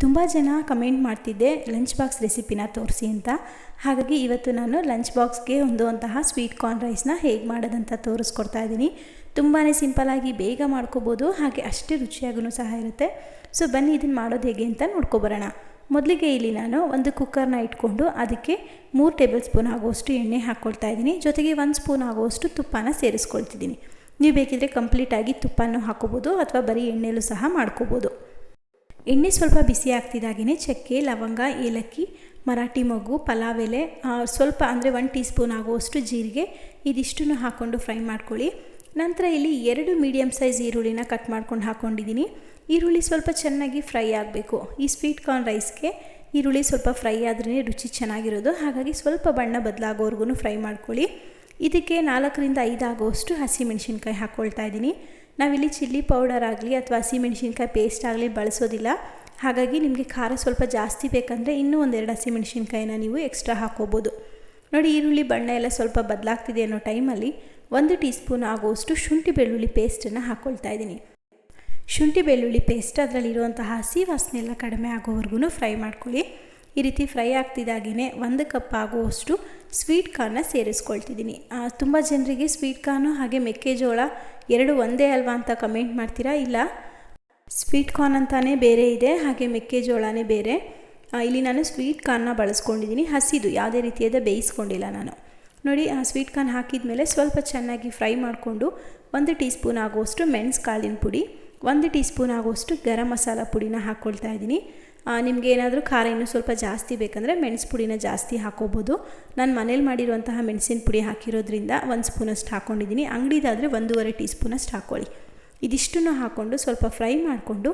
ತುಂಬ ಜನ ಕಮೆಂಟ್ ಮಾಡ್ತಿದ್ದೆ, ಲಂಚ್ ಬಾಕ್ಸ್ ರೆಸಿಪಿನ ತೋರಿಸಿ ಅಂತ. ಹಾಗಾಗಿ ಇವತ್ತು ನಾನು ಲಂಚ್ ಬಾಕ್ಸ್ಗೆ ಹೊಂದುವಂತಹ ಸ್ವೀಟ್ ಕಾರ್ನ್ ರೈಸ್ನ ಹೇಗೆ ಮಾಡೋದಂತ ತೋರಿಸ್ಕೊಡ್ತಾ ಇದ್ದೀನಿ. ತುಂಬಾ ಸಿಂಪಲಾಗಿ ಬೇಗ ಮಾಡ್ಕೋಬೋದು, ಹಾಗೆ ಅಷ್ಟೇ ರುಚಿಯಾಗೂ ಸಹ ಇರುತ್ತೆ. ಸೊ, ಬನ್ನಿ ಇದನ್ನು ಮಾಡೋದು ಹೇಗೆ ಅಂತ ನೋಡ್ಕೊಬರೋಣ. ಮೊದಲಿಗೆ ಇಲ್ಲಿ ನಾನು ಒಂದು ಕುಕ್ಕರ್ನ ಇಟ್ಕೊಂಡು ಅದಕ್ಕೆ ಮೂರು ಟೇಬಲ್ ಸ್ಪೂನ್ ಆಗುವಷ್ಟು ಎಣ್ಣೆ ಹಾಕ್ಕೊಳ್ತಾ ಇದ್ದೀನಿ. ಜೊತೆಗೆ ಒಂದು ಸ್ಪೂನ್ ಆಗುವಷ್ಟು ತುಪ್ಪನ ಸೇರಿಸ್ಕೊಳ್ತಿದ್ದೀನಿ. ನೀವು ಬೇಕಿದ್ರೆ ಕಂಪ್ಲೀಟಾಗಿ ತುಪ್ಪನೂ ಹಾಕೋಬೋದು ಅಥವಾ ಬರೀ ಎಣ್ಣೆಲೂ ಸಹ ಮಾಡ್ಕೋಬೋದು. ಎಣ್ಣೆ ಸ್ವಲ್ಪ ಬಿಸಿ ಆಗ್ತಿದ್ದಾಗೇ ಚಕ್ಕೆ, ಲವಂಗ, ಏಲಕ್ಕಿ, ಮರಾಠಿ ಮಗು ಪಲಾವ್ ಎಲೆ ಸ್ವಲ್ಪ ಅಂದರೆ ಒನ್ ಟೀ ಸ್ಪೂನ್ ಆಗುವಷ್ಟು ಜೀರಿಗೆ ಇದಿಷ್ಟನ್ನು ಹಾಕ್ಕೊಂಡು ಫ್ರೈ ಮಾಡ್ಕೊಳ್ಳಿ. ನಂತರ ಇಲ್ಲಿ ಎರಡು ಮೀಡಿಯಮ್ ಸೈಜ್ ಈರುಳ್ಳಿನ ಕಟ್ ಮಾಡ್ಕೊಂಡು ಹಾಕ್ಕೊಂಡಿದ್ದೀನಿ ಈರುಳ್ಳಿ ಸ್ವಲ್ಪ ಚೆನ್ನಾಗಿ ಫ್ರೈ ಆಗಬೇಕು. ಈ ಸ್ವೀಟ್ ಕಾರ್ನ್ ರೈಸ್ಗೆ ಈರುಳ್ಳಿ ಸ್ವಲ್ಪ ಫ್ರೈ ಆದ್ರೇ ರುಚಿ ಚೆನ್ನಾಗಿರೋದು. ಹಾಗಾಗಿ ಸ್ವಲ್ಪ ಬಣ್ಣ ಬದಲಾಗೋವರೆಗೂ ಫ್ರೈ ಮಾಡ್ಕೊಳ್ಳಿ. ಇದಕ್ಕೆ ನಾಲ್ಕರಿಂದ ಐದು ಆಗುವಷ್ಟು ಹಸಿಮೆಣಸಿನ್ಕಾಯಿ ಹಾಕ್ಕೊಳ್ತಾ ಇದ್ದೀನಿ. ನಾವಿಲ್ಲಿ ಚಿಲ್ಲಿ ಪೌಡರ್ ಆಗಲಿ ಅಥವಾ ಹಸಿಮೆಣಸಿನ್ಕಾಯಿ ಪೇಸ್ಟ್ ಆಗಲಿ ಬಳಸೋದಿಲ್ಲ. ಹಾಗಾಗಿ ನಿಮಗೆ ಖಾರ ಸ್ವಲ್ಪ ಜಾಸ್ತಿ ಬೇಕಂದರೆ ಇನ್ನೂ ಒಂದೆರಡು ಹಸಿಮೆಣಸಿನ್ಕಾಯಿನ ನೀವು ಎಕ್ಸ್ಟ್ರಾ ಹಾಕೋಬೋದು ನೋಡಿ, ಈರುಳ್ಳಿ, ಬಣ್ಣ ಎಲ್ಲ ಸ್ವಲ್ಪ ಬದಲಾಗ್ತಿದೆ ಅನ್ನೋ ಟೈಮಲ್ಲಿ ಒಂದು ಟೀ ಸ್ಪೂನ್ ಆಗುವಷ್ಟು ಶುಂಠಿ ಬೆಳ್ಳುಳ್ಳಿ ಪೇಸ್ಟನ್ನು ಹಾಕ್ಕೊಳ್ತಾ ಇದ್ದೀನಿ. ಶುಂಠಿ ಬೆಳ್ಳುಳ್ಳಿ ಪೇಸ್ಟ್ ಅದರಲ್ಲಿರುವಂತಹ ಹಸಿ ವಾಸನೆ ಎಲ್ಲ ಕಡಿಮೆ ಆಗೋವರೆಗೂ ಫ್ರೈ ಮಾಡ್ಕೊಳ್ಳಿ. ಈ ರೀತಿ ಫ್ರೈ ಆಗ್ತಿದ್ದಾಗೇ ಒಂದು ಕಪ್ ಆಗುವಷ್ಟು ಸ್ವೀಟ್ ಕಾರ್ನ ಸೇರಿಸ್ಕೊಳ್ತಿದ್ದೀನಿ. ತುಂಬ ಜನರಿಗೆ ಸ್ವೀಟ್ ಕಾರ್ನು ಹಾಗೆ ಮೆಕ್ಕೆಜೋಳ ಎರಡು ಒಂದೇ ಅಲ್ವಾ ಅಂತ ಕಮೆಂಟ್ ಮಾಡ್ತೀರಾ? ಇಲ್ಲ. ಸ್ವೀಟ್ ಕಾರ್ನ್ ಅಂತಾನೇ ಬೇರೆ ಇದೆ, ಹಾಗೆ ಮೆಕ್ಕೆಜೋಳನೇ ಬೇರೆ. ಇಲ್ಲಿ ನಾನು ಸ್ವೀಟ್ ಕಾರ್ನ ಬಳಸ್ಕೊಂಡಿದ್ದೀನಿ. ಹಸಿದು, ಯಾವುದೇ ರೀತಿಯಾದ ಬೇಯಿಸ್ಕೊಂಡಿಲ್ಲ ನಾನು. ನೋಡಿ, ಆ, ಸ್ವೀಟ್ ಕಾರ್ನ್ ಹಾಕಿದ ಮೇಲೆ ಸ್ವಲ್ಪ ಚೆನ್ನಾಗಿ ಫ್ರೈ ಮಾಡಿಕೊಂಡು ಒಂದು ಟೀ ಸ್ಪೂನ್ ಆಗುವಷ್ಟು ಮೆಣಸು ಕಾಳಿನ ಪುಡಿ, ಒಂದು ಟೀ ಸ್ಪೂನ್ ಆಗುವಷ್ಟು ಗರಂ ಮಸಾಲ ಪುಡಿನ ಹಾಕ್ಕೊಳ್ತಾ ಇದ್ದೀನಿ. ನಿಮಗೆ ಏನಾದರೂ ಖಾರ ಇನ್ನೂ ಸ್ವಲ್ಪ ಜಾಸ್ತಿ ಬೇಕಂದರೆ ಮೆಣಸು ಪುಡಿನ ಜಾಸ್ತಿ ಹಾಕೋಬೋದು. ನಾನು ಮನೇಲಿ ಮಾಡಿರುವಂತಹ ಮೆಣಸಿನ ಪುಡಿ ಹಾಕಿರೋದ್ರಿಂದ ಒಂದು ಸ್ಪೂನಷ್ಟು ಹಾಕ್ಕೊಂಡಿದ್ದೀನಿ ಅಂಗಡಿದಾದರೆ ಒಂದೂವರೆ ಟೀ ಸ್ಪೂನಷ್ಟು ಹಾಕ್ಕೊಳ್ಳಿ ಇದಿಷ್ಟನ್ನು ಹಾಕ್ಕೊಂಡು ಸ್ವಲ್ಪ ಫ್ರೈ ಮಾಡಿಕೊಂಡು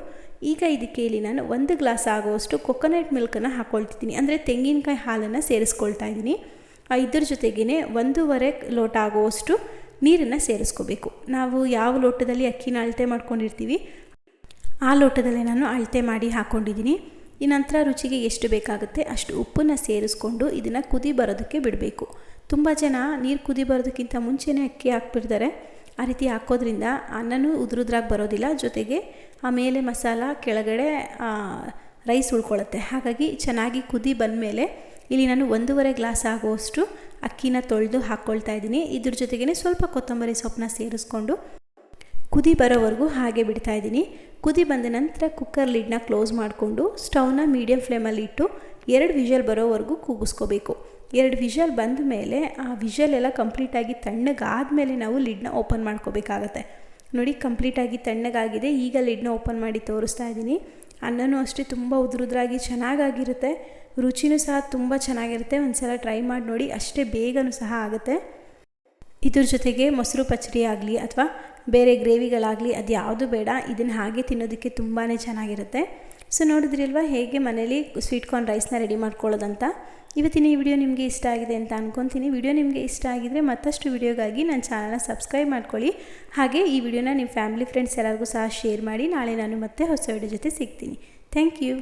ಈಗ ಇದಕ್ಕೆ ಇಲ್ಲಿ ನಾನು ಒಂದು ಗ್ಲಾಸ್ ಆಗುವಷ್ಟು ಕೊಕೊನಟ್ ಮಿಲ್ಕನ್ನು ಹಾಕ್ಕೊಳ್ತಿದ್ದೀನಿ ಅಂದರೆ ತೆಂಗಿನಕಾಯಿ ಹಾಲನ್ನು ಸೇರಿಸ್ಕೊಳ್ತಾ ಇದ್ದೀನಿ. ಇದ್ರ ಜೊತೆಗೇ ಒಂದೂವರೆ ಲೋಟ ಆಗುವಷ್ಟು ನೀರನ್ನು ಸೇರಿಸ್ಕೋಬೇಕು. ನಾವು ಯಾವ ಲೋಟದಲ್ಲಿ ಅಕ್ಕಿನ ಅಳತೆ ಮಾಡ್ಕೊಂಡಿರ್ತೀವಿ ಆ ಲೋಟದಲ್ಲೇ ನಾನು ಅಳತೆ ಮಾಡಿ ಹಾಕ್ಕೊಂಡಿದ್ದೀನಿ ಈ ನಂತರ ರುಚಿಗೆ ಎಷ್ಟು ಬೇಕಾಗುತ್ತೆ ಅಷ್ಟು ಉಪ್ಪನ್ನು ಸೇರಿಸ್ಕೊಂಡು ಇದನ್ನು ಕುದಿ ಬರೋದಕ್ಕೆ ಬಿಡಬೇಕು. ತುಂಬ ಜನ ನೀರು ಕುದಿ ಬರೋದಕ್ಕಿಂತ ಮುಂಚೆನೇ ಅಕ್ಕಿ ಹಾಕ್ಬಿಡ್ತಾರೆ. ಆ ರೀತಿ ಹಾಕೋದ್ರಿಂದ ಅನ್ನನೂ ಉದುರುದ್ರಾಗಿ ಬರೋದಿಲ್ಲ. ಜೊತೆಗೆ ಆಮೇಲೆ ಮಸಾಲ, ಕೆಳಗಡೆ ರೈಸ್ ಉಳ್ಕೊಳ್ಳುತ್ತೆ ಹಾಗಾಗಿ ಚೆನ್ನಾಗಿ ಕುದಿ ಬಂದಮೇಲೆ ಇಲ್ಲಿ ನಾನು ಒಂದೂವರೆ ಗ್ಲಾಸ್ ಆಗುವಷ್ಟು ಅಕ್ಕಿನ ತೊಳೆದು ಹಾಕ್ಕೊಳ್ತಾ ಇದ್ದೀನಿ. ಇದ್ರ ಜೊತೆಗೇ ಸ್ವಲ್ಪ ಕೊತ್ತಂಬರಿ ಸೊಪ್ಪನ್ನ ಸೇರಿಸ್ಕೊಂಡು ಕುದಿ ಬರೋವರೆಗೂ ಹಾಗೆ ಬಿಡ್ತಾ ಇದ್ದೀನಿ. ಕುದಿ ಬಂದ ನಂತರ ಕುಕ್ಕರ್ ಲಿಡ್ನ ಕ್ಲೋಸ್ ಮಾಡಿಕೊಂಡು ಸ್ಟವ್ನ ಮೀಡಿಯಮ್ ಫ್ಲೇಮಲ್ಲಿ ಇಟ್ಟು ಎರಡು ವಿಷಲ್ ಬರೋವರೆಗೂ ಕೂಗಿಸ್ಕೋಬೇಕು. ಎರಡು ವಿಷಲ್ ಬಂದ ಮೇಲೆ ಆ ವಿಷಲ್ ಎಲ್ಲ ಕಂಪ್ಲೀಟಾಗಿ ತಣ್ಣಗಾದಮೇಲೆ ನಾವು ಲಿಡ್ನ ಓಪನ್ ಮಾಡ್ಕೋಬೇಕಾಗತ್ತೆ. ನೋಡಿ ಕಂಪ್ಲೀಟಾಗಿ ತಣ್ಣಗಾಗಿದೆ. ಈಗ ಲಿಡ್ನ ಓಪನ್ ಮಾಡಿ ತೋರಿಸ್ತಾ ಇದ್ದೀನಿ. ಅನ್ನನೂ ಅಷ್ಟೇ ತುಂಬ ಉದುರುದ್ರಾಗಿ ಚೆನ್ನಾಗಾಗಿರುತ್ತೆ. ರುಚಿನೂ ಸಹ ತುಂಬ ಚೆನ್ನಾಗಿರುತ್ತೆ. ಒಂದು ಸಲ ಟ್ರೈ ಮಾಡಿ ನೋಡಿ, ಅಷ್ಟೇ ಬೇಗನೂ ಸಹ ಆಗುತ್ತೆ. ಇದ್ರ ಜೊತೆಗೆ ಮೊಸರು ಪಚ್ಚಡಿ ಆಗಲಿ ಅಥವಾ ಬೇರೆ ಗ್ರೇವಿಗಳಾಗಲಿ ಅದು ಯಾವುದು ಬೇಡ, ಇದನ್ನು ಹಾಗೆ ತಿನ್ನೋದಕ್ಕೆ ತುಂಬಾ ಚೆನ್ನಾಗಿರುತ್ತೆ. ಸೊ ನೋಡಿದ್ರಿಲ್ವಾ ಹೇಗೆ ಮನೇಲಿ ಸ್ವೀಟ್ ಕಾರ್ನ್ ರೈಸ್ನ ರೆಡಿ ಮಾಡ್ಕೊಳ್ಳೋದಂತ? ಇವತ್ತಿನ ಈ ವಿಡಿಯೋ ನಿಮಗೆ ಇಷ್ಟ ಆಗಿದೆ ಅಂತ ಅನ್ಕೊತೀನಿ. ವಿಡಿಯೋ ನಿಮಗೆ ಇಷ್ಟ ಆಗಿದ್ರೆ ಮತ್ತಷ್ಟು ವಿಡಿಯೋಗಾಗಿ ನನ್ನ ಚಾನಲ್ನ ಸಬ್ಸ್ಕ್ರೈಬ್ ಮಾಡ್ಕೊಳ್ಳಿ. ಹಾಗೆ ಈ ವಿಡಿಯೋನ ನಿಮ್ಮ ಫ್ಯಾಮಿಲಿ ಫ್ರೆಂಡ್ಸ್ ಎಲ್ಲರಿಗೂ ಸಹ ಶೇರ್ ಮಾಡಿ. ನಾಳೆ ನಾನು ಮತ್ತೆ ಹೊಸ ವಿಡಿಯೋ ಜೊತೆ ಸಿಗ್ತೀನಿ. Thank you